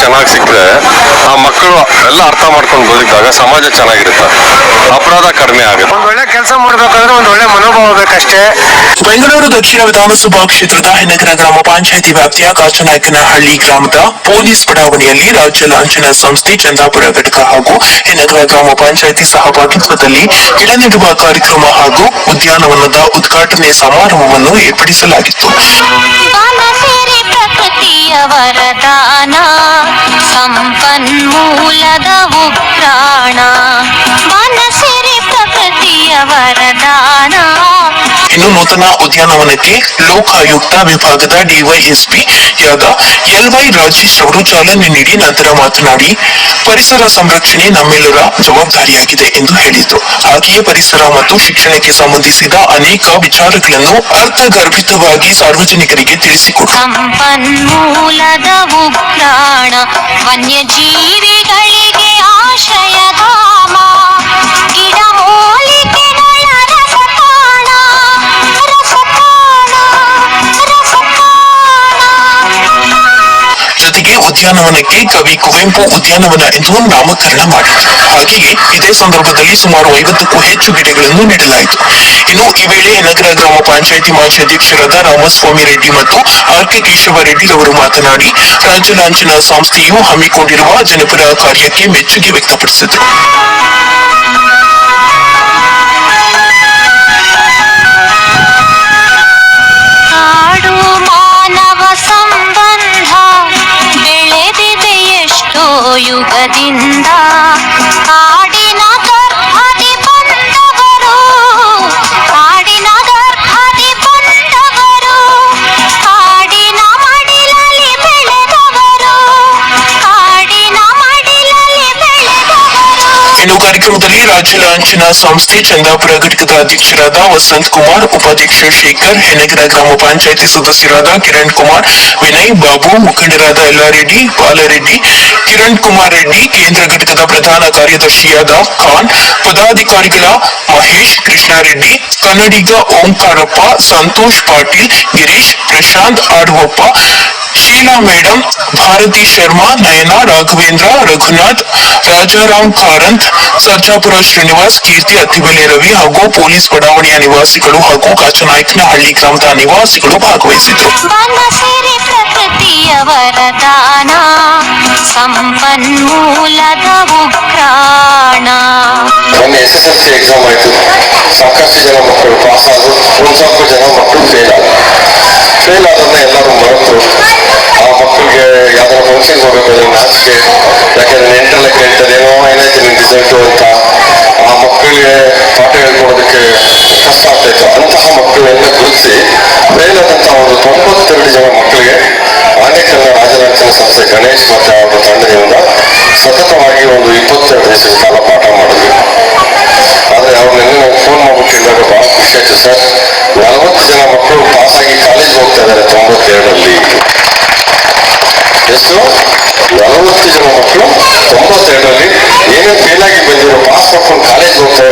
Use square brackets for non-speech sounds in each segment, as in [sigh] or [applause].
ಚೆನ್ನಾಗಿ ಸಿಕ್ಕರೆ ಆ ಮಕ್ಕಳು ಎಲ್ಲ ಅರ್ಥ ಮಾಡ್ಕೊಂಡು ಬದುಕಿದಾಗ ಸಮಾಜ ಚೆನ್ನಾಗಿರುತ್ತೆ. ಅಪರಾಧ ಕಡಿಮೆ ಆಗುತ್ತೆ. ಒಂದು ಒಳ್ಳೆ ಕೆಲಸ ಮಾಡಬೇಕಾದ್ರೆ ಒಂದು ಒಳ್ಳೆ ಮನೋಭಾವ ಬೇಕಷ್ಟೇ. ಬೆಂಗಳೂರು ದಕ್ಷಿಣ ವಿಧಾನಸಭಾ ಕ್ಷೇತ್ರದ ಹೆನಗರ ಗ್ರಾಮ ಪಂಚಾಯಿತಿ ವ್ಯಾಪ್ತಿಯ ಕಾಚನಾಯಕನಹಳ್ಳಿ ಗ್ರಾಮದ ಪೊಲೀಸ್ ಬಡಾವಣೆಯಲ್ಲಿ ರಾಜ್ಯ ಲಾಂಛನ ಸಂಸ್ಥೆ ಚಂದಾಪುರ ಘಟಕ ಹಾಗೂ ಹೆನಗರ ಗ್ರಾಮ ಪಂಚಾಯಿತಿ ಸಹಭಾಗಿತ್ವದಲ್ಲಿ ಗಿಡ ನೆಡುವ ಕಾರ್ಯಕ್ರಮ ಹಾಗೂ ಉದ್ಯಾನವನದ ಉದ್ಘಾಟನೆ ಸಮಾರಂಭವನ್ನು ಏರ್ಪಡಿಸಲಾಗಿತ್ತು. ಬನಸಿರಿ ಪ್ರಕೃತಿಯ ವರದಾನ ಸಂಪನ್ಮೂಲದ ಉಗ್ರಾಣ ಬನಸಿರಿ ಪ್ರಕೃತಿಯ ವರದಾನ ಇನ್ನು ನೂತನ ಉದ್ಯಾನವನಕ್ಕೆ ಲೋಕಾಯುಕ್ತ ವಿಭಾಗದ ಡಿವೈಎಸ್ಪಿ ಯಾದ ಎಲ್ವೈ ರಾಜೇಶ್ ಅವರು ಚಾಲನೆ ನೀಡಿ ನಂತರ ಮಾತನಾಡಿ, ಪರಿಸರ ಸಂರಕ್ಷಣೆ ನಮ್ಮೆಲ್ಲರ ಜವಾಬ್ದಾರಿಯಾಗಿದೆ ಎಂದು ಹೇಳಿದರು ಹಾಗೆಯೇ ಪರಿಸರ ಮತ್ತು ಶಿಕ್ಷಣಕ್ಕೆ ಸಂಬಂಧಿಸಿದ ಅನೇಕ ವಿಚಾರಗಳನ್ನು ಅರ್ಥಗರ್ಭಿತವಾಗಿ ಸಾರ್ವಜನಿಕರಿಗೆ ತಿಳಿಸಿಕೊಡುವ ವನ್ಯಜೀವಿಗಳಿಗೆ ಆಶ್ರಯಧಾಮ ಉದ್ಯಾನವನಕ್ಕೆ ಕವಿ ಕುವೆಂಪು ಉದ್ಯಾನವನ ಎಂದು ನಾಮಕರಣ ಮಾಡಿದರು ಹಾಗೆಯೇ ಇದೇ ಸಂದರ್ಭದಲ್ಲಿ ಸುಮಾರು ಐವತ್ತಕ್ಕೂ ಹೆಚ್ಚು ಗಿಡಗಳನ್ನು ನೀಡಲಾಯಿತು. ಇನ್ನು ಈ ವೇಳೆ ನಗರ ಗ್ರಾಮ ಪಂಚಾಯಿತಿ ಮಾಜಿ ಅಧ್ಯಕ್ಷರಾದ ರಾಮಸ್ವಾಮಿ ರೆಡ್ಡಿ ಮತ್ತು ಆರ್ ಕೆ ಕೇಶವ ರೆಡ್ಡಿ ಅವರು ಮಾತನಾಡಿ ರಾಜ್ಯ ಲಾಂಛನ ಸಂಸ್ಥೆಯು ಹಮ್ಮಿಕೊಂಡಿರುವ ಜನಪರ ಕಾರ್ಯಕ್ಕೆ ಮೆಚ್ಚುಗೆ ವ್ಯಕ್ತಪಡಿಸಿದರು ಬೆಳೆದವರು ಇನ್ನು ಕಾರ್ಯಕ್ರಮದಲ್ಲಿ ರಾಜ್ಯ ಲಾಂಛನ ಸಂಸ್ಥೆ ಚಂದಾಪುರ ಘಟಕದ ಅಧ್ಯಕ್ಷರಾದ ವಸಂತ್ ಕುಮಾರ್ ಉಪಾಧ್ಯಕ್ಷ ಶೇಖರ್ ಹೆನಗರ ಗ್ರಾಮ ಪಂಚಾಯಿತಿ ಸದಸ್ಯರಾದ ಕಿರಣ್ ಕುಮಾರ್ ವಿನಯ್ ಬಾಬು ಮುಖಂಡರಾದ ಯಲ್ಲಾರೆಡ್ಡಿ ಬಾಲರೆಡ್ಡಿ ಕಿರಣ್ ಕುಮಾರ್ ರೆಡ್ಡಿ ಕೇಂದ್ರ ಘಟಕದ ಪ್ರಧಾನ ಕಾರ್ಯದರ್ಶಿಯಾದ ಖಾನ್ ಪದಾಧಿಕಾರಿಗಳ ಮಹೇಶ್ ಕೃಷ್ಣಾರೆಡ್ಡಿ ಕನ್ನಡಿಗ ಓಂಕಾರಪ್ಪ ಸಂತೋಷ್ ಪಾಟೀಲ್ ಗಿರೀಶ್ ಪ್ರಶಾಂತ್ ಆಡ್ವಪ್ಪ ಶೀಲಾ ಮೇಡಂ ಭಾರತಿ ಶರ್ಮಾ ನಯನ ರಾಘವೇಂದ್ರ ರಘುನಾಥ್ ರಾಜಾರಾಮ್ ಕಾರಂತ್ ಸರ್ಜಾಪುರ ಶ್ರೀನಿವಾಸ್ ಕೀರ್ತಿ ಅತ್ತಿಬೆಲೆ ರವಿ ಹಾಗೂ ಪೊಲೀಸ್ ಬಡಾವಣೆಯ ನಿವಾಸಿಗಳು ಹಾಗೂ ಕಾಚನಾಯಕನಹಳ್ಳಿ ಗ್ರಾಮದ ನಿವಾಸಿಗಳು ಭಾಗವಹಿಸಿದ್ರು. ವರದಾನ ಸಂಪನ್ಮೂಲದ ಉಗ್ರಾಣ. ಮೊನ್ನೆ S S L C exam ಆಯಿತು. ಸಾಕಷ್ಟು ಜನ ಮಕ್ಕಳು ಪಾಸ್ ಆದರು ಒಂದು ಸ್ವಲ್ಪ ಜನ ಮಕ್ಕಳು ಫೇಲ್ ಆದರು. ಫೇಲ್ ಎಲ್ಲರೂ ಮರೆತು ಆ ಮಕ್ಕಳಿಗೆ ಯಾವ್ದಾರ ಫಂಕ್ಷನ್ ರಿಸಲ್ಟು ಅಂತ ಆ ಮಕ್ಕಳಿಗೆ ಪಾಠ ಹೇಳ್ಕೊಡೋದಕ್ಕೆ ಕಷ್ಟ ಆಗ್ತಾಯಿತ್ತು ಅಂತಹ ಮಕ್ಕಳನ್ನ ಗುರುತಿಸಿ ಫೇಲ್ ಆದಂತಹ ಒಂದು ತೊಂಬತ್ತೆರಡು ಜನ ಮಕ್ಕಳಿಗೆ ಆನೇಕಲ್ನ ರಾಜರಾಜನ ಸಂಸ್ಥೆ ಗಣೇಶ್ ಮತ್ತೆ ಅವರ ತಂಡದಿಂದ ಸತತವಾಗಿ ಒಂದು ಇಪ್ಪತ್ತೆರಡು ದಿವಸದ ಕಾಲ ಪಾಠ ಮಾಡಿದ್ವಿ ಆದ್ರೆ ಅವ್ರನ್ನೆಲ್ಲ ನಾವು ಫೋನ್ ಮಾಡ್ಬಿಟ್ಟು ಹೇಳಿದಾಗ ಬಹಳ ಖುಷಿ ಆಯ್ತು. ಸರ್, ನಲವತ್ತು ಜನ ಮಕ್ಕಳು ಪಾಸ್ ಆಗಿ ಕಾಲೇಜ್ ಹೋಗ್ತಾ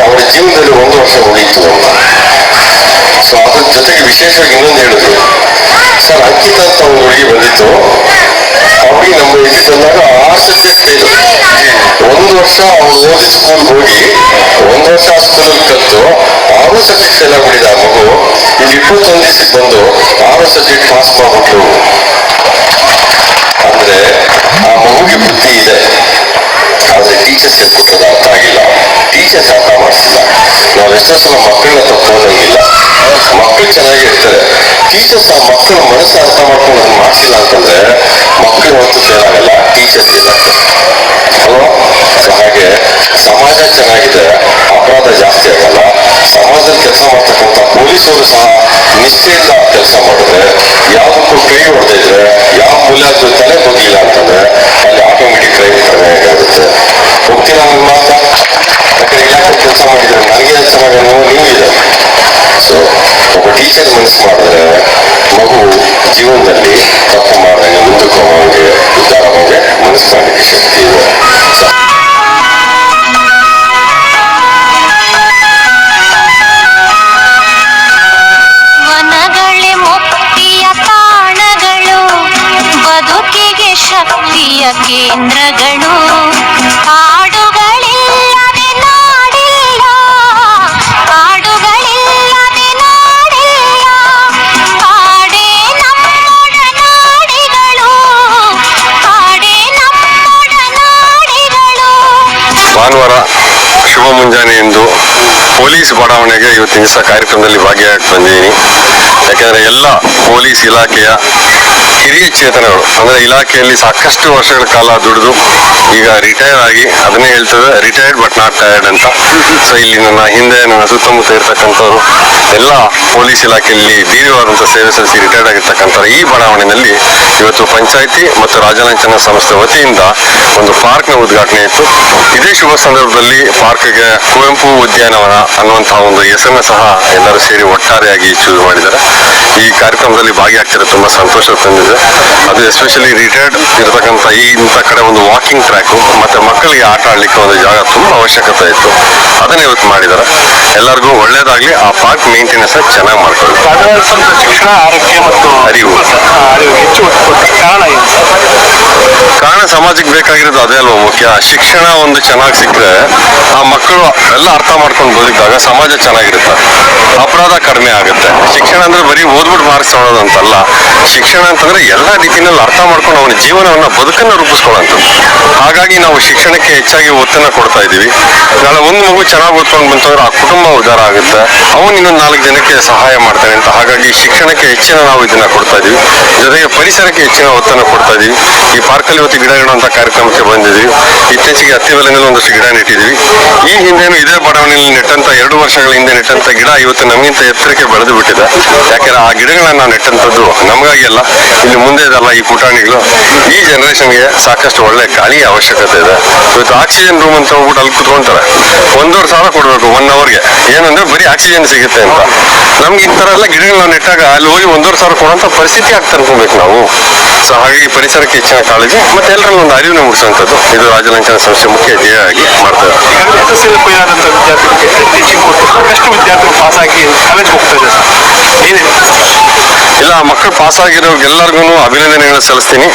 ಅವರ ಜೀವನದಲ್ಲಿ ಒಂದು ವರ್ಷ ಉಳಿತು ಅಂತ ಸೊ ಅದ್ರ ಜೊತೆಗೆ ವಿಶೇಷವಾಗಿ ಇನ್ನೊಂದು ಹೇಳಿದ್ರು ಸರ್ ಅಂಕಿತ ಅಂತ ಒಂದು ಹುಡುಗಿ ಬಂದಿತ್ತು ಅವಳಿಗೆ ನಮ್ಮ ಇಲ್ಲಿ ಬಂದಾಗ ಆರು ಇತ್ತು ಒಂದು ವರ್ಷ ಅವ್ರು ಓದಿ ಸ್ಕೂಲ್ ಹೋಗಿ ಒಂದು ವರ್ಷ ಆ ಸ್ಕೂಲಲ್ಲಿ ಕಲಿತು ಆರು ಸಬ್ಜೆಕ್ಟ್ ಫೇಲ್ ಆಗ್ಬಿಟ್ಟಿದೆ ಆ ಮಗು ಇಲ್ಲಿ ಇಪ್ಪತ್ತೊಂದು ದಿವಸಕ್ಕೆ ಬಂದು ಆರು ಸಬ್ಜೆಕ್ಟ್ ಪಾಸ್ ಮಾಡ್ಬಿಟ್ರು ಅಂದ್ರೆ ಆ ಮಗುಗೆ ಬುದ್ಧಿ ಇದೆ ಆದ್ರೆ ಟೀಚರ್ಸ್ ಕೊಟ್ಟದ ಅರ್ಥ ಆಗಿಲ್ಲ ಸಲ ಮಕ್ಕಳನ್ನ ತಪ್ಪೋದಂಗಿಲ್ಲ ಮಕ್ಕಳು ಚೆನ್ನಾಗಿರ್ತಾರೆ. ಟೀಚರ್ಸ್ ಆ ಮಕ್ಕಳ ಮನಸ್ಸು ಅರ್ಥ ಮಾಡ್ಕೊಂಡು ನಾನು ಮಾಡಿಸಿಲ್ಲ ಅಂತಂದ್ರೆ ಮಕ್ಕಳು ಹೊತ್ತು ಫೇಲ್ ಆಗಲ್ಲ ಟೀಚರ್ಸ್ ಇಲ್ಲ ಅಲ್ವಾ? ಹಾಗೆ ಸಮಾಜ ಚೆನ್ನಾಗಿದೆ, ಅಪರಾಧ ಜಾಸ್ತಿ ಆಗಲ್ಲ. ಸಮಾಜದಲ್ಲಿ ಕೆಲಸ ಮಾಡ್ತಕ್ಕಂಥ ಪೊಲೀಸರು ಸಹ ನಿಷ್ಠೆಯಿಂದ ಕೆಲಸ ಮಾಡಿದ್ರೆ ಯಾವುದಕ್ಕೂ ಕೈ ಹೊಡೆದಿದ್ರೆ ಯಾವ ಮೂಲ ತಲೆ ಹೋಗಿಲ್ಲ ಅಂತಂದ್ರೆ, ಅಲ್ಲಿ ಆಟೋಮೆಟಿಕ್ ಕ್ರೈಮ್ ಕಡಿಮೆ ಆಗುತ್ತೆ ಹೋಗ್ತೀರಾ ನನ್ನ ಮಾತಾ ಯಾಕಂದ್ರೆ ಯಾಕೆ ಕೆಲಸ ಮಾಡಿದ್ರೆ. ನನಗೆ ಚೆನ್ನಾಗಿ ನೋವು ಇದೆ. ಸೊ ಒಬ್ಬ ಟೀಚರ್ ಮನಸ್ಸು ಮಾಡಿದ್ರೆ ಮಗು ಜೀವನದಲ್ಲಿ ತಪ್ಪು ಮಾಡಿದಂಗೆ ಮುಂದಕ್ಕೆ ಹೋಗೋಂಗೆ ಶುಭ ಮುಂಜಾನೆ ಎಂದು ಪೊಲೀಸ್ ಬಡಾವಣೆಗೆ ಇವತ್ತಿನ ದಿವಸ ಕಾರ್ಯಕ್ರಮದಲ್ಲಿ ಭಾಗಿಯಾಗಿ ಬಂದಿದ್ದೀನಿ. ಯಾಕೆಂದರೆ ಎಲ್ಲ ಪೊಲೀಸ್ ಇಲಾಖೆಯ ಹಿರಿಯ ಚೇತನಗಳು ಅಂದ್ರೆ ಇಲಾಖೆಯಲ್ಲಿ ಸಾಕಷ್ಟು ವರ್ಷಗಳ ಕಾಲ ದುಡಿದು ಈಗ ರಿಟೈರ್ ಆಗಿ ಅದನ್ನೇ ಹೇಳ್ತದೆ ರಿಟೈರ್ಡ್ ಬಟ್ ನಾಟ್ ಟೈರ್ಡ್ ಅಂತ. ಸೊ ಇಲ್ಲಿ ನನ್ನ ಹಿಂದೆ ನನ್ನ ಸುತ್ತಮುತ್ತ ಇರ್ತಕ್ಕಂಥವ್ರು, ಎಲ್ಲ ಪೊಲೀಸ್ ಇಲಾಖೆಯಲ್ಲಿ ದೀರ್ಘವಾದಂತಹ ಸೇವೆ ಸಲ್ಲಿಸಿ ರಿಟೈರ್ಡ್ ಆಗಿರ್ತಕ್ಕಂಥ ಈ ಬಡಾವಣೆಯಲ್ಲಿ ಇವತ್ತು ಪಂಚಾಯಿತಿ ಮತ್ತು ರಾಜಲಾಂಛನ ಸಂಸ್ಥೆ ವತಿಯಿಂದ ಒಂದು ಪಾರ್ಕ್ನ ಉದ್ಘಾಟನೆ ಇತ್ತು. ಇದೇ ಶುಭ ಸಂದರ್ಭದಲ್ಲಿ ಪಾರ್ಕ್ಗೆ ಕುವೆಂಪು ಉದ್ಯಾನವನ ಅನ್ನುವಂತಹ ಒಂದು ಹೆಸರನ್ನ ಸಹ ಎಲ್ಲರೂ ಸೇರಿ ಒಟ್ಟಾರೆಯಾಗಿ ಚೂಸ್ ಮಾಡಿದ್ದಾರೆ. ಈ ಕಾರ್ಯಕ್ರಮದಲ್ಲಿ ಭಾಗಿಯಾಗ್ತಿರೋ ತುಂಬಾ ಸಂತೋಷ ತಂದಿದೆ. ಅದು ಎಸ್ಪೆಷಲಿ ರಿಟೈರ್ಡ್ ಇರತಕ್ಕಂಥ ಈ ಇಂಥ ಕಡೆ ಒಂದು ವಾಕಿಂಗ್ ಟ್ರ್ಯಾಕ್ ಮತ್ತೆ ಮಕ್ಕಳಿಗೆ ಆಟ ಆಡಲಿಕ್ಕೆ ಒಂದು ಜಾಗ ತುಂಬಾ ಅವಶ್ಯಕತೆ ಇತ್ತು. ಅದನ್ನ ಇವತ್ತು ಮಾಡಿದ್ದಾರೆ. ಎಲ್ಲರಿಗೂ ಒಳ್ಳೇದಾಗ್ಲಿ, ಆ ಪಾರ್ಕ್ ಮೇಂಟೆನೆನ್ಸ್ ಚೆನ್ನಾಗಿ ಮಾಡ್ಕೊಳ್ಳಿ. ಆರೋಗ್ಯ ಮತ್ತು ಅರಿವು. ಕಾರಣ ಸಮಾಜಕ್ಕೆ ಬೇಕಾಗಿರೋದು ಅದೇ ಅಲ್ವಾ ಮುಖ್ಯ? ಶಿಕ್ಷಣ ಒಂದು ಚೆನ್ನಾಗಿ ಸಿಕ್ಕರೆ ಆ ಮಕ್ಕಳು ಎಲ್ಲ ಅರ್ಥ ಮಾಡ್ಕೊಂಡು ಬದುಕಿದಾಗ ಸಮಾಜ ಚೆನ್ನಾಗಿರುತ್ತೆ. ಅಪರಾಧ ಕಡಿಮೆ ಆಗುತ್ತೆ. ಶಿಕ್ಷಣ ಅಂದ್ರೆ ಬರೀ ಓದ್ಬಿಟ್ಟು ಮಾರ್ಕ್ಸ್ ಅಂತಲ್ಲ. ಶಿಕ್ಷಣ ಅಂತಂದ್ರೆ ಎಲ್ಲ ರೀತಿಯಲ್ಲಿ ಅರ್ಥ ಮಾಡ್ಕೊಂಡು ಅವನ ಜೀವನವನ್ನ ಬದುಕನ್ನ ರೂಪಿಸ್ಕೊಳ್ಳೋಂಥದ್ದು. ಹಾಗಾಗಿ ನಾವು ಶಿಕ್ಷಣಕ್ಕೆ ಹೆಚ್ಚಾಗಿ ಒತ್ತನ್ನ ಕೊಡ್ತಾ ಇದ್ದೀವಿ. ನಾಳೆ ಒಂದು ಮಗು ಚೆನ್ನಾಗಿ ಓದ್ಕೊಂಡು ಬಂತಂದ್ರೆ ಆ ಕುಟುಂಬ ಉದ್ಧಾರ ಆಗುತ್ತೆ. ಅವನು ಇನ್ನೊಂದು ನಾಲ್ಕು ಜನಕ್ಕೆ ಸಹಾಯ ಮಾಡ್ತಾನೆ ಅಂತ. ಹಾಗಾಗಿ ಶಿಕ್ಷಣಕ್ಕೆ ಹೆಚ್ಚಿನ ನಾವು ಇದನ್ನ ಕೊಡ್ತಾ ಇದೀವಿ ಜೊತೆಗೆ ಪರಿಸರಕ್ಕೆ ಹೆಚ್ಚಿನ ಒತ್ತನ್ನು ಕೊಡ್ತಾ ಇದೀವಿ ಈ ಪಾರ್ಕಲ್ಲಿ ಇವತ್ತು ಗಿಡ ಇಡುವಂತ ಕಾರ್ಯಕ್ರಮಕ್ಕೆ ಬಂದಿದ್ವಿ ಇತ್ತೀಚೆಗೆ ಹತ್ತಿ ಬೆಲೆನಲ್ಲಿ ಒಂದಷ್ಟು ಗಿಡ ನೆಟ್ಟಿದ್ವಿ ಈ ಹಿಂದೆನೂ ಇದೇ ಬಡಾವಣೆಯಲ್ಲಿ ನೆಟ್ಟಂತ, ಎರಡು ವರ್ಷಗಳ ಹಿಂದೆ ನೆಟ್ಟಂತ ಗಿಡ ಇವತ್ತು ನಮಗಿಂತ ಎತ್ತರಕ್ಕೆ ಬೆಳೆದು ಬಿಟ್ಟಿದೆ. ಯಾಕಂದ್ರೆ ಆ ಗಿಡಗಳನ್ನ ನಾವು ನೆಟ್ಟಂತದ್ದು ನಮಗಾಗಿ ಅಲ್ಲ. ಇಲ್ಲಿ ಮುಂದೆ ಇದಲ್ಲ ಈ ಪುಟಾಣಿಗಳು ಈ ಜನರೇಷನ್ಗೆ ಸಾಕಷ್ಟು ಒಳ್ಳೆ ಗಾಳಿಯ ಅವಶ್ಯಕತೆ ಇದೆ. ಇವತ್ತು ಆಕ್ಸಿಜನ್ ರೂಮ್ ಅಂತ ಹೋಗ್ಬಿಟ್ಟು ಅಲ್ಲಿ ಕುತ್ಕೊಂತಾರೆ. ಒಂದೂವರೆ ಸಾವಿರ ಕೊಡಬೇಕು ಒನ್ ಅವರ್ಗೆ ಏನಂದ್ರೆ ಬರೀ ಆಕ್ಸಿಜನ್ ಸಿಗುತ್ತೆ ಅಂತ. ನಮ್ಗೆ ಈ ತರ ಎಲ್ಲ ಗಿಡಗಳನ್ನ ನೆಟ್ಟಾಗ ಅಲ್ಲಿ ಹೋಗಿ ಒಂದೂವರೆ ಸಾವಿರ ಕೊಡುವಂತ ಪರಿಸ್ಥಿತಿ ಆಗ್ತಾ ಅನ್ಕೋಬೇಕು ನಾವು. ಸೊ ಹಾಗಾಗಿ ಪರಿಸರಕ್ಕೆ ಹೆಚ್ಚಿನ ಕಾಳಜಿ, ಮತ್ತೆ ಎಲ್ಲರಲ್ಲೂ ಒಂದು ಅರಿವಿನ ಮೂಡಿಸುವಂಥದ್ದು. ಇದು ರಾಜಲಂಚನ ಸಂಸ್ಥೆ ಮುಖ್ಯ ಧ್ಯೇಯ ಆಗಿ ಮಾಡ್ತಾ ಇದ್ದಾರೆ ಈಗಾಗಲೇ ಎಸ್ ವಿದ್ಯಾರ್ಥಿಗಳು ಪಾಸ್ ಆಗಿ ಕಾಲೇಜ್ ಹೋಗ್ತಾ ಇಲ್ಲ ಮಕ್ಕಳು ಪಾಸ್ ಎಲ್ಲರಿಗೂ ಅಭಿನಂದನೆಗಳನ್ನು ಸಲ್ಲಿಸ್ತೀನಿ.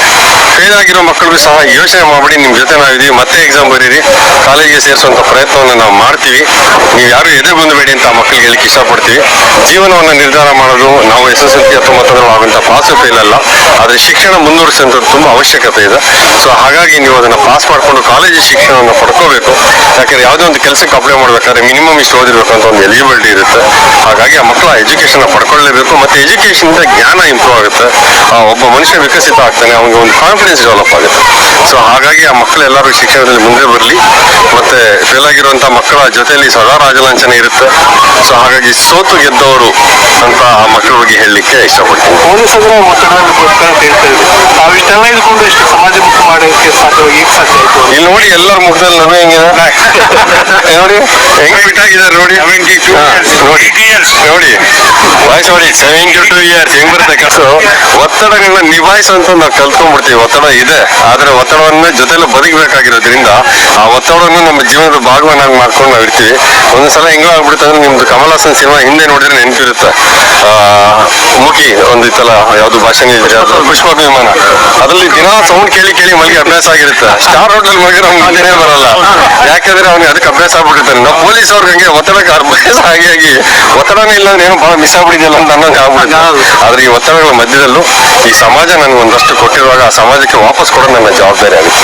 ಫೇಲ್ ಆಗಿರೋ ಮಕ್ಕಳಿಗೂ ಸಹ ಯೋಚನೆ ಮಾಡಬೇಡಿ ನಿಮ್ಮ ಜೊತೆ ನಾವಿದ್ದೀವಿ, ಮತ್ತೆ ಎಕ್ಸಾಮ್ ಬರೀರಿ, ಕಾಲೇಜಿಗೆ ಸೇರಿಸುವಂಥ ಪ್ರಯತ್ನವನ್ನು ನಾವು ಮಾಡ್ತೀವಿ. ನೀವು ಯಾರು ಎದೆ ಬಂದಬೇಡಿ ಅಂತ ಮಕ್ಕಳಿಗೆ ಹೇಳಿಕ್ಕೆ ಇಷ್ಟಪಡ್ತೀವಿ. ಜೀವನವನ್ನು ನಿರ್ಧಾರ ಮಾಡೋದು ನಾವು ಎಸ್ ಎಸ್ ಎಲ್ ಸಿ ಹತ್ತೊಂಬತ್ತರಲ್ಲಿ ಆಗುವಂಥ ಪಾಸು ಫೇಲ್ ಅಲ್ಲ, ಆದರೆ ಶಿಕ್ಷಣ ಮುಂದುವರಿಸುವಂಥದ್ದು ತುಂಬ ಅವಶ್ಯಕತೆ ಇದೆ. ಸೊ ಹಾಗಾಗಿ ನೀವು ಅದನ್ನು ಪಾಸ್ ಮಾಡಿಕೊಂಡು ಕಾಲೇಜು ಶಿಕ್ಷಣವನ್ನು ಪಡ್ಕೋಬೇಕು. ಯಾಕಂದ್ರೆ ಯಾವುದೇ ಒಂದು ಕೆಲಸಕ್ಕೆ ಅಪ್ಲೈ ಮಾಡ್ಬೇಕಾದ್ರೆ ಮಿನಿಮಮ್ ಇಷ್ಟು ಓದಿರ್ಬೇಕು ಅಂತ ಒಂದು ಎಲಿಜಿಬಿಲಿಟಿ ಇರುತ್ತೆ. ಹಾಗಾಗಿ ಆ ಮಕ್ಕಳ ಎಜುಕೇಶನ್ ಪಡ್ಕೊಳ್ಳೇಬೇಕು ಮತ್ತೆ ಎಜುಕೇಶನ್ ಜ್ಞಾನ ಇಂಪ್ರೂವ್ ಆಗುತ್ತೆ. ಒಬ್ಬ ಮನುಷ್ಯ ವಿಕಸಿತ ಆಗ್ತಾನೆ, ಅವನಿಗೆ ಒಂದು ಕಾನ್ಫಿಡೆನ್ಸ್ ಡೆವಲಪ್ ಆಗುತ್ತೆ. ಸೊ ಹಾಗಾಗಿ ಆ ಮಕ್ಕಳು ಎಲ್ಲರೂ ಶಿಕ್ಷಣದಲ್ಲಿ ಮುಂದೆ ಬರಲಿ. ಮತ್ತೆ ಫೇಲ್ ಆಗಿರುವಂತ ಮಕ್ಕಳ ಜೊತೆಯಲ್ಲಿ ಸದಾ ರಾಜಲಾಂಛನ ಇರುತ್ತೆ. ಸೊ ಹಾಗಾಗಿ ಸೋತು ಗೆದ್ದವರು ಅಂತ ಆ ಮಕ್ಕಳ ಬಗ್ಗೆ ಹೇಳಲಿಕ್ಕೆ ಇಷ್ಟಪಡ್ತೀನಿ. ಪೊಲೀಸ್ ಅಂದ್ರೆ ಒತ್ತಡದಲ್ಲಿ ಬದುಕ್ತಾರೆ ಅಂತ ಹೇಳ್ತಾ ಇದ್ದೀವಿ. ನಾವು ಇಷ್ಟೆಲ್ಲ ಇದ್ಕೊಂಡು ಇಷ್ಟು ಮಾಡೋದಕ್ಕೆ ಸಾಧ್ಯ ಈಗ ಸಾಧ್ಯ ಆಯ್ತು ಇಲ್ಲಿ ನೋಡಿ ಎಲ್ಲರ ಮುಖದಲ್ಲಿ ನಗು ಹೆಂಗಿದೆ? [laughs] ನೋಡಿ. ಹೆಂಗ್ ಫಿಟ್ ಆಗಿದ್ದಾರೆ ನೋಡಿ. ಹಾ, ನೋಡಿ. ನೋಡಿ. ವಯಸ್ಸು ನೋಡಿ ಸೆವೆಂಟಿ ಟು ಇಯರ್ಸ್ ಹೆಂಗ್ ಬರುತ್ತೆ ಕಸು ಒತ್ತಡಗಳನ್ನ ನಿಭಾಯಿಸುವಂತ ನಾವು ಕಲ್ತ್ಕೊಂಡ್ಬಿಡ್ತೀವಿ. ಒತ್ತಡ ಇದೆ. ಆದ್ರೆ ಒತ್ತಡವನ್ನ ಜೊತೆಲಿ ಬದುಕಬೇಕಾಗಿರೋದ್ರಿಂದ ಆ ಒತ್ತಡವನ್ನು ನಮ್ಮ ಜೀವನದ ಭಾಗವನ್ನಾಗಿ ಮಾಡ್ಕೊಂಡು ನಾವು ಇರ್ತೀವಿ. ಒಂದ್ಸಲ ಹೆಂಗೋ ಆಗ್ಬಿಡುತ್ತೆ ಅಂದ್ರೆ ನಿಮ್ದು ಕಮಲ್ ಹಾಸನ್ ಸಿನಿಮಾ ಹಿಂದೆ ನೋಡಿದ್ರೆ ನೆನಪಿರುತ್ತೆ. ಒಂದಿತ್ತಲ್ಲ ಯಾವ್ದು ಭಾಷಣ ಅಭಿಮಾನ ಅದ್ರಲ್ಲಿ ದಿನ ಸೌಂಡ್ ಕೇಳಿ ಕೇಳಿ ಮಲ್ಗೆ ಅಭ್ಯಾಸ ಆಗಿರುತ್ತೆ. ಸ್ಟಾರ್ ಹೋಟೆಲ್ ಮಲಗಿರೋ ಮುಂದೆನೇ ಬರಲ್ಲ. ಯಾಕಂದ್ರೆ ಅವ್ನಿಗೆ ಅದಕ್ಕೆ ಅಭ್ಯಾಸ ಆಗ್ಬಿಟ್ಟಿರ್ತಾನೆ ನಾವು ಪೊಲೀಸ್ ಅವ್ರಿಗೆ ಹಂಗೆ ಒತ್ತಡಕ್ಕೆ ಅಭ್ಯಾಸ ಆಗಿ ಆಗಿ ಒತ್ತಡನೇ ಇಲ್ಲ ಅಂದ್ರೆ ಏನೋ ಬಹಳ ಮಿಸ್ ಆಗ್ಬಿಟ್ಟಿದೆಯಲ್ಲ ಅಂತ ಅನ್ನೋಂಗೆ ಆಗ್ಬಿಡುತ್ತೆ. ಆದ್ರೆ ಈ ಒತ್ತಡಗಳ ಮಧ್ಯದಲ್ಲೂ ಈ ಸಮಾಜ ನನಗೆ ಒಂದಷ್ಟು ಕೊಟ್ಟಿರುವಾಗ ಆ ಸಮಾಜಕ್ಕೆ ವಾಪಸ್ ಕೊಡೋ ನನ್ನ ಜವಾಬ್ದಾರಿ ಆಗುತ್ತೆ.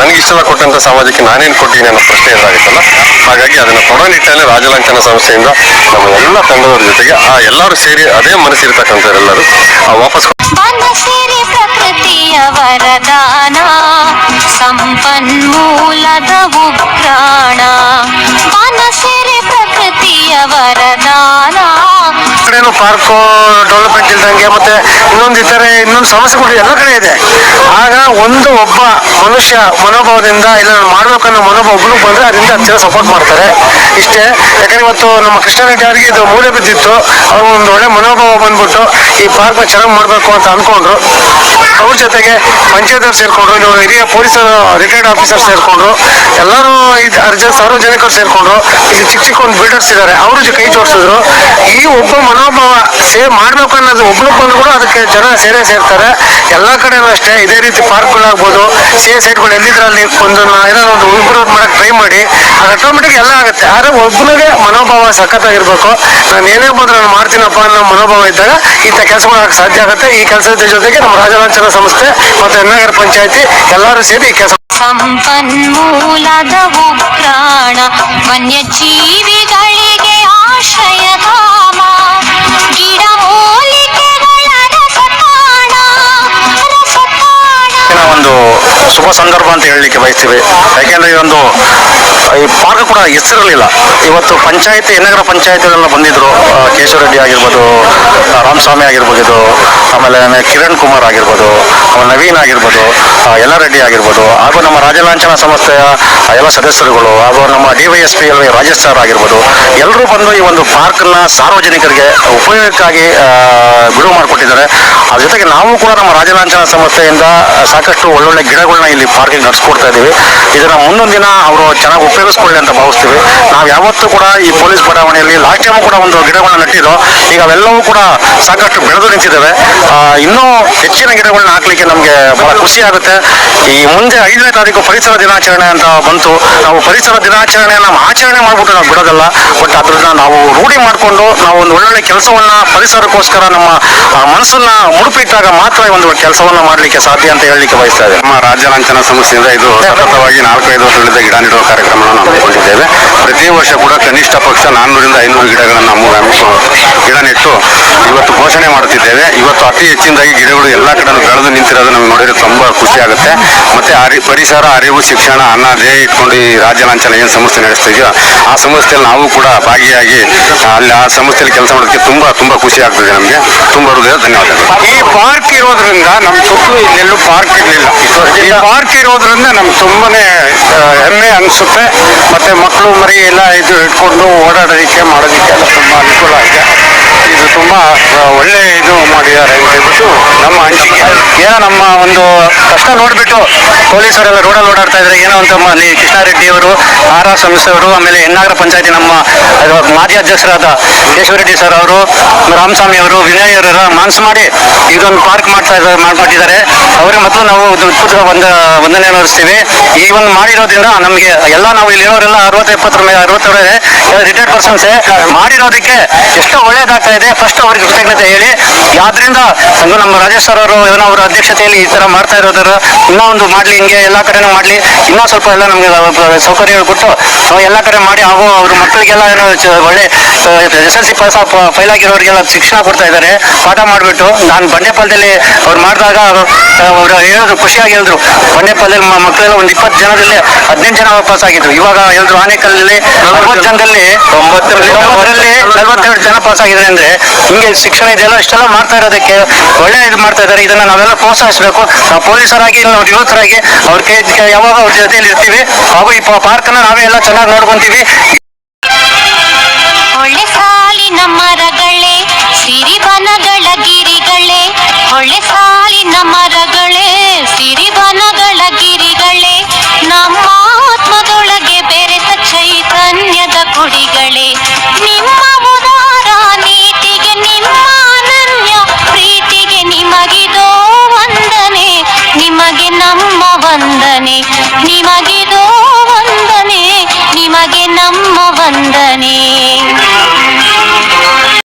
ನನಗೆ ಇಷ್ಟ ಕೊಟ್ಟಂತ ಸಮಾಜಕ್ಕೆ ನಾನೇನು ಕೊಟ್ಟಿದ್ದೀನಿ ಅನ್ನೋ ಪ್ರಶ್ನೆ ಇದಾಗುತ್ತಲ್ಲ? ಹಾಗಾಗಿ ಅದನ್ನ ಕೊಡೋ ನಿಟ್ಟಿನಲ್ಲಿ ರಾಜಲಾಂಛನ ಸಂಸ್ಥೆಯಿಂದ ನಮ್ಮ ಎಲ್ಲ ತಂಡದವರ ಜೊತೆಗೆ ಆ ಎಲ್ಲರೂ ಸೇರಿ ಅದೇ ಮನಸ್ಸಿರ್ತಕ್ಕಂಥವ್ರೆಲ್ಲರೂ ವಾಪಸ್ ಬನಸಿರಿ ಪ್ರಕೃತಿಯ ವರದಾನ ಸಂಪನ್ಮೂಲದ ಉಗ್ರಾಣ. ಬನಸಿರಿ ಪ್ರಕೃತಿಯ ವರದಾನ ಕಡೆನೂ ಪಾರ್ಕು ಡೆವಲಪ್ಮೆಂಟ್ ಇಲ್ದಂಗೆ ಮತ್ತೆ ಇನ್ನೊಂದು ಇತರೆ ಇನ್ನೊಂದು ಸಮಸ್ಯೆಗಳು ಎಲ್ಲ ಕಡೆ ಇದೆ. ಆಗ ಒಂದು ಒಬ್ಬ ಮನುಷ್ಯ ಮನೋಭಾವದಿಂದ ಇಲ್ಲ, ನಾನು ಮಾಡ್ಬೇಕನ್ನೋ ಮನೋಭಾವ ಒಬ್ಬನು ಬಂದ್ರೆ ಅದರಿಂದ ಹತ್ತಿರ ಸಪೋರ್ಟ್ ಮಾಡ್ತಾರೆ. ಇಷ್ಟೇ, ಯಾಕಂದ್ರೆ ಇವತ್ತು ನಮ್ಮ ಕೃಷ್ಣ ರೆಡ್ಡಿ ಅವರಿಗೆ ಇದು ಮೂಲೆ ಬಿದ್ದಿತ್ತು. ಅವ್ರು ಒಂದು ಒಳ್ಳೆ ಮನೋಭಾವ ಬಂದ್ಬಿಟ್ಟು ಈ ಪಾರ್ಕ್ನ ಚೆನ್ನಾಗಿ ಮಾಡಬೇಕು ಅಂತ ಅನ್ಕೊಂಡ್ರು. ಅವ್ರ ಜೊತೆಗೆ ಪಂಚಾಯತ್ ಸೇರ್ಕೊಂಡ್ರು, ಇನ್ನು ಹಿರಿಯ ಪೊಲೀಸರು ರಿಟೈರ್ಡ್ ಆಫೀಸರ್ ಸೇರ್ಕೊಂಡ್ರು, ಎಲ್ಲರೂ ಇದು ಸಾರ್ವಜನಿಕರು ಸೇರ್ಕೊಂಡ್ರು. ಇಲ್ಲಿ ಚಿಕ್ಕ ಚಿಕ್ಕ ಒಂದು ಬಿಲ್ಡರ್ಸ್ ಇದ್ದಾರೆ ಅವರು ಕೈ ತೋರಿಸಿದ್ರು ಈ ಒಬ್ಬ ಮನೋಭಾವ ಸೇವ್ ಮಾಡ್ಬೇಕು ಅನ್ನೋದು ಒಬ್ಬೊಬ್ಬರು ಕೂಡ ಅದಕ್ಕೆ ಜನ ಸೇರೇ ಸೇರ್ತಾರೆ. ಎಲ್ಲಾ ಕಡೆನೂ ಅಷ್ಟೇ, ಇದೇ ರೀತಿ ಪಾರ್ಕ್ಗಳಾಗ್ಬೋದು ಸೇ ಎಲ್ಲಿದ್ರೆ ಅಲ್ಲಿ ಒಂದು ಏನಾದ್ರು ಏನೋ ಒಂದು ಇಂಪ್ರೂವ್ ಮಾಡಕ್ ಟ್ರೈ ಮಾಡಿ, ಅದು ಆಟೋಮೆಟಿಕ್ ಎಲ್ಲ ಆಗುತ್ತೆ. ಆದ್ರೆ ಒಬ್ಬನಿಗೆ ಮನೋಭಾವ ಸಖತ್ತಾಗಿರ್ಬೇಕು. ನಾನು ಏನೇ ಬಂದ್ರೆ ನಾನು ಮಾಡ್ತೀನಪ್ಪ ಅನ್ನೋ ಮನೋಭಾವ ಇದ್ದಾಗ ಇಂಥ ಕೆಲಸ ಮಾಡಕ್ ಸಾಧ್ಯ ಆಗುತ್ತೆ. ಈ ಕೆಲಸದ ಜೊತೆಗೆ ನಮ್ಮ ರಾಜಲಾಂಛನ ಸಂಸ್ಥೆ ಮತ್ತು ನಗರ ಪಂಚಾಯತಿ ಎಲ್ಲರೂ ಸೇರಿ ಕೆಲಸ ಸಂಪನ್ಮೂಲದ ಉಗ್ರಾಣ ವನ್ಯಜೀವಿಗಳಿಗೆ ಆಶ್ರಯಧಾಮ ಗಿಡ ಒಂದು ಶುಭ ಸಂದರ್ಭ ಅಂತ ಹೇಳಲಿಕ್ಕೆ ಬಯಸ್ತೀವಿ. ಯಾಕೆಂದ್ರೆ ಇದೊಂದು ಒಂದು ಈ ಪಾರ್ಕ್ ಕೂಡ ಹೆಸರಿರಲಿಲ್ಲ ಇವತ್ತು ಪಂಚಾಯತಿ ಎನ್ನಗರ ಪಂಚಾಯತಿಗಳೆಲ್ಲ ಬಂದಿದ್ರು. ಆ, ಕೇಶವ ರೆಡ್ಡಿ ಆಗಿರ್ಬೋದು ರಾಮಸ್ವಾಮಿ ಆಗಿರ್ಬೋದು ಆಮೇಲೆ ಕಿರಣ್ ಕುಮಾರ್ ಆಗಿರ್ಬೋದು ನವೀನ್ ಆಗಿರ್ಬೋದು ಎಲ್ಲ ರೆಡ್ಡಿ ಆಗಿರ್ಬೋದು ಹಾಗೂ ನಮ್ಮ ರಾಜಲಾಂಛನ ಸಂಸ್ಥೆಯ ಎಲ್ಲ ಸದಸ್ಯರುಗಳು ಹಾಗೂ ನಮ್ಮ DYSP Y S P Rajesh sir ಆಗಿರ್ಬೋದು ಎಲ್ಲರೂ ಬಂದು ಈ ಒಂದು ಪಾರ್ಕ್ನ ಸಾರ್ವಜನಿಕರಿಗೆ ಉಪಯೋಗಕ್ಕಾಗಿ ಬಿಡುವು ಮಾಡಿಕೊಟ್ಟಿದ್ದಾರೆ. ಅದ್ರ ಜೊತೆಗೆ ನಾವು ಕೂಡ ನಮ್ಮ ರಾಜಲಾಂಛನ ಸಂಸ್ಥೆಯಿಂದ ಸಾಕಷ್ಟು ಒಳ್ಳೊಳ್ಳೆ ಗಿಡಗಳನ್ನ ಇಲ್ಲಿ ಪಾರ್ಕಿಗೆ ನಡೆಸ್ಕೊಡ್ತಾ ಇದ್ದೀವಿ ಇದನ್ನ ಮುಂದೊಂದು ದಿನ ಅವರು ಚೆನ್ನಾಗಿ ಉಪಯೋಗಿಸ್ಕೊಳ್ಳಿ ಅಂತ ಭಾವಿಸ್ತೀವಿ. ನಾವು ಯಾವತ್ತೂ ಕೂಡ ಈ ಪೊಲೀಸ್ ಬಡಾವಣೆಯಲ್ಲಿ ಲಾಸ್ಟ್ ಟೈಮ್ ಕೂಡ ಒಂದು ಗಿಡಗಳನ್ನ ನೆಟ್ಟಿದ್ದು ಈಗ ಅವೆಲ್ಲವೂ ಕೂಡ ಸಾಕಷ್ಟು ಬೆಳೆದು ನಿಂತಿದ್ದಾವೆ. ಇನ್ನೂ ಹೆಚ್ಚಿನ ಗಿಡಗಳನ್ನ ಹಾಕ್ಲಿಕ್ಕೆ ನಮಗೆ ಬಹಳ ಖುಷಿ ಆಗುತ್ತೆ. ಈ ಮುಂದೆ ಐದನೇ ತಾರೀಕು ಪರಿಸರ ದಿನಾಚರಣೆ ಅಂತ ಬಂತು. ನಾವು ಪರಿಸರ ದಿನಾಚರಣೆಯನ್ನ ಆಚರಣೆ ಮಾಡಿಬಿಟ್ಟು ನಾವು ಬಿಡೋದಲ್ಲ. ಬಟ್ ಅದನ್ನ ನಾವು ರೂಢಿ ಮಾಡಿಕೊಂಡು ನಾವು ಒಂದು ಒಳ್ಳೊಳ್ಳೆ ಕೆಲಸವನ್ನ ಪರಿಸರಕ್ಕೋಸ್ಕರ ನಮ್ಮ ಮನಸ್ಸನ್ನ ಮುಡುಪಿಟ್ಟಾಗ ಮಾತ್ರ ಒಂದು ಕೆಲಸವನ್ನ ಮಾಡಲಿಕ್ಕೆ ಸಾಧ್ಯ ಅಂತ ಹೇಳಲಿಕ್ಕೆ ಬಯಸ್ತಾ ಇದೆ ನಮ್ಮ ರಾಜ್ಯ ಲಾಂಛನ ಸಂಸ್ಥೆಯಿಂದ ಇದು ಸತತವಾಗಿ ನಾಲ್ಕೈದು ವರ್ಷಗಳಿಂದ ಗಿಡ ನೆಡುವ ಕಾರ್ಯಕ್ರಮವನ್ನು ನಾವು ಹಮ್ಮಿಕೊಂಡಿದ್ದೇವೆ ಪ್ರತಿ ವರ್ಷ ಕೂಡ ಕನಿಷ್ಠ ಪಕ್ಷ ನಾನ್ನೂರಿಂದ ಐನೂರು ಗಿಡಗಳನ್ನು ನಾವು ಗಿಡ ನೆಟ್ಟು ಇವತ್ತು ಘೋಷಣೆ ಮಾಡುತ್ತಿದ್ದೇವೆ. ಇವತ್ತು ಅತಿ ಹೆಚ್ಚಿನದಾಗಿ ಗಿಡಗಳು ಎಲ್ಲ ಕಡೆ ಬೆಳೆದು ನಿಂತಿರೋದು ನಮಗೆ ನೋಡಿದ್ರೆ ತುಂಬ ಖುಷಿ ಆಗುತ್ತೆ. ಮತ್ತೆ ಅರಿ, ಪರಿಸರ, ಅರಿವು, ಶಿಕ್ಷಣ, ಅನ್ನ, ಧ್ಯೇಯ ಇಟ್ಕೊಂಡು ಈ ರಾಜ್ಯ ಲಾಂಛನ ಏನು ಸಂಸ್ಥೆ ನಡೆಸ್ತಿದೆಯೋ ಆ ಸಂಸ್ಥೆಯಲ್ಲಿ ನಾವು ಕೂಡ ಭಾಗಿಯಾಗಿ ಅಲ್ಲಿ ಆ ಸಂಸ್ಥೆಯಲ್ಲಿ ಕೆಲಸ ಮಾಡೋದಕ್ಕೆ ತುಂಬ ತುಂಬ ಖುಷಿ ಆಗ್ತದೆ ನಮಗೆ. ತುಂಬ ಹೃದಯ ಧನ್ಯವಾದಗಳು. ಈ ಪಾರ್ಕ್ ಇರೋದ್ರಿಂದ ನಮ್ಮ ಸುತ್ತಲೂ ಇಲ್ಲೆಲ್ಲೂ ಪಾರ್ಕ್ ಇರಲಿಲ್ಲ. ಈ ಪಾರ್ಕ್ ಇರೋದ್ರಿಂದ ನಮ್ಗೆ ತುಂಬಾನೇ ಹೆಮ್ಮೆ ಅನಿಸುತ್ತೆ. ಮತ್ತೆ ಮಕ್ಕಳು ಮರಿ ಎಲ್ಲ ಇದು ಇಟ್ಕೊಂಡು ಓಡಾಡೋದಕ್ಕೆ, ಮಾಡೋದಕ್ಕೆ ಎಲ್ಲ ತುಂಬ ಅನುಕೂಲ ಆಗಿದೆ. ಇದು ತುಂಬ ಒಳ್ಳೆಯ ಒಳ್ಳೆ ಇದು ಮಾಡಿದ್ದಾರೆ. ಹೇಳ್ಬಿಟ್ಟು ನಮ್ಮ ಅನಿಸಿಕೆ ಏನೋ ನಮ್ಮ ಒಂದು ಕಷ್ಟ ನೋಡಿಬಿಟ್ಟು ಪೊಲೀಸರೆಲ್ಲ ರೋಡಲ್ಲಿ ಓಡಾಡ್ತಾ ಇದ್ದಾರೆ. ಏನೋ ಅಂತ ಅಲ್ಲಿ ಕೃಷ್ಣಾರೆಡ್ಡಿ ಅವರು, ಆರ್ ಆರ್ ಸಂಸ್ಥೆಯವರು ಆಮೇಲೆ ಎನ್ನಾಗರ ಪಂಚಾಯತಿ ನಮ್ಮ ಮಾಜಿ ಅಧ್ಯಕ್ಷರಾದ ಕೇಶವರೆಡ್ಡಿ ಸರ್ ಅವರು, ರಾಮಸ್ವಾಮಿ ಅವರು, ವಿನಯ್ ಅವರೆಲ್ಲ ಮನಸ್ಸು ಮಾಡಿ ಇದೊಂದು ಪಾರ್ಕ್ ಮಾಡ್ತಾ ಇದ್ದಾರೆ, ಮಾಡ್ಕೊಟ್ಟಿದ್ದಾರೆ. ಅವರಿಗೆ ಮತ್ತು ನಾವು ಉತ್ಪುಟ ಒಂದ ವಂದನೆ ನೋಡಿಸ್ತೀವಿ ಈ ಒಂದು ಮಾಡಿರೋದ್ರಿಂದ ನಮಗೆ ಎಲ್ಲ ನಾವು ಇಲ್ಲಿರೋರೆಲ್ಲ ಅರವತ್ತು ಇಪ್ಪತ್ತರ ಮೇಲೆ ಅರವತ್ತರ ರಿಟೈರ್ಡ್ ಪರ್ಸನ್ಸ್ ಮಾಡಿರೋದಕ್ಕೆ ಎಷ್ಟೋ ಒಳ್ಳೇದಾಗ್ತಾ ಇದೆ. ಫಸ್ಟ್ ಅವ್ರಿಗೆ ಕೃತಜ್ಞತೆ ಹೇಳಿ. ಯಾದ್ರಿಂದ ಒಂದು ನಮ್ಮ ರಾಜೇಶ್ ಸರ್ ಅವರು ಏನೋ ಅವರ ಅಧ್ಯಕ್ಷತೆಯಲ್ಲಿ ಈ ತರ ಮಾಡ್ತಾ ಇರೋದ್ರ ಇನ್ನೂ ಒಂದು ಮಾಡ್ಲಿ ಹಿಂಗೆ ಎಲ್ಲಾ ಕಡೆನೂ ಮಾಡ್ಲಿ. ಇನ್ನೂ ಸ್ವಲ್ಪ ಎಲ್ಲ ನಮಗೆ ಸೌಕರ್ಯಗಳು ಕೊಟ್ಟು ಎಲ್ಲಾ ಕಡೆ ಮಾಡಿ ಹಾಗೂ ಅವ್ರ ಮಕ್ಕಳಿಗೆಲ್ಲ ಏನೋ ಒಳ್ಳೆ S L C pass fail ಆಗಿರೋರಿಗೆಲ್ಲ ಶಿಕ್ಷಣ ಕೊಡ್ತಾ ಇದ್ದಾರೆ ಪಾಠ ಮಾಡಿಬಿಟ್ಟು ನಾನು ಬಂಡೆಪಾಲದಲ್ಲಿ ಅವ್ರು ಮಾಡಿದಾಗ ಅವರು ಹೇಳಿದ್ರು ಖುಷಿಯಾಗಿ ಹೇಳಿದ್ರು. ಬಂಡೆಪಾಲದಲ್ಲಿ ಮಕ್ಕಳೆಲ್ಲ ಒಂದು ಇಪ್ಪತ್ತು ಜನದಲ್ಲಿ ಹದಿನೆಂಟು ಜನ ಪಾಸ್ ಆಗಿದ್ರು. ಇವಾಗ ಹೇಳಿದ್ರು ಆನೇಕಲ್ಲಲ್ಲಿ ನಲವತ್ತು ಜನದಲ್ಲಿ ತೊಂಬತ್ತರಲ್ಲಿ ತೊಂಬತ್ತರಲ್ಲಿ ನಲವತ್ತೆರಡು ಜನ ಪಾಸ್ ಆಗಿದ್ದಾರೆ ಅಂದ್ರೆ ಹಿಂಗೆ ಶಿಕ್ಷಣ ಇದೆಲ್ಲ ಇಷ್ಟೆಲ್ಲ ಮಾಡ್ತಾ ಇರೋದಕ್ಕೆ ಒಳ್ಳೆ ಇದು ಮಾಡ್ತಾ ಇದ್ದಾರೆ. ಇದನ್ನ ನಾವೆಲ್ಲ ಪ್ರೋತ್ಸಾಹಿಸಬೇಕು. ನಾವು ಪೊಲೀಸರಾಗಿ, ನಾವು ಯುವಕರಾಗಿ ಅವ್ರ ಕೈ ಯಾವಾಗ ಅವ್ರ ಜೊತೆಯಲ್ಲಿ ಇರ್ತೀವಿ, ಹಾಗೂ ಈ ಪಾರ್ಕ್ ನಾವೇ ಎಲ್ಲ ಚೆನ್ನಾಗಿ ನೋಡ್ಕೊಂತೀವಿ. ನಿಮಗಿದೋ